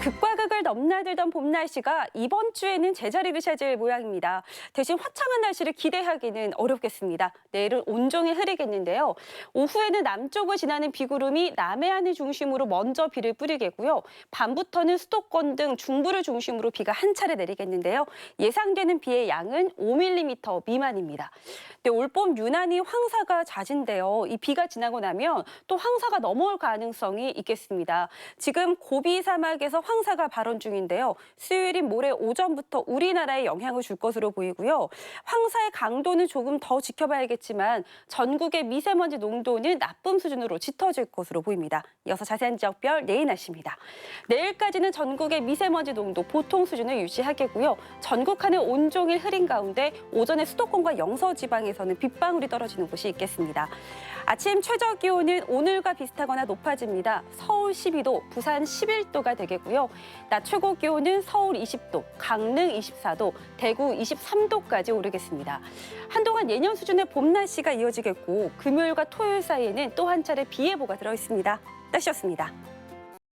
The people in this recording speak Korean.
극과 극을 넘나들던 봄 날씨가 이번 주에는 제자리를 찾을 모양입니다. 대신 화창한 날씨를 기대하기는 어렵겠습니다. 내일은 온종일 흐리겠는데요. 오후에는 남쪽을 지나는 비구름이 남해안을 중심으로 먼저 비를 뿌리겠고요. 밤부터는 수도권 등 중부를 중심으로 비가 한 차례 내리겠는데요. 예상되는 비의 양은 5mm 미만입니다. 네, 올봄 유난히 황사가 잦은데요. 이 비가 지나고 나면 또 황사가 넘어올 가능성이 있겠습니다. 지금 고비 사막에서 황사가 발원 중인데요. 수요일인 모레 오전부터 우리나라에 영향을 줄 것으로 보이고요. 황사의 강도는 조금 더 지켜봐야겠지만 전국의 미세먼지 농도는 나쁨 수준으로 짙어질 것으로 보입니다. 이어서 자세한 지역별 내일 날씨입니다. 내일까지는 전국의 미세먼지 농도 보통 수준을 유지하겠고요. 전국 하늘 온종일 흐린 가운데 오전에 수도권과 영서 지방에서는 빗방울이 떨어지는 곳이 있겠습니다. 아침 최저 기온은 오늘과 비슷하거나 높아집니다. 서울 12도, 부산 11도가 되겠고요. 낮 최고 기온은 서울 20도, 강릉 24도, 대구 23도까지 오르겠습니다. 한동안 예년 수준의 봄 날씨가 이어지겠고 금요일과 토요일 사이에는 또 한 차례 비 예보가 들어 있습니다. 날씨였습니다.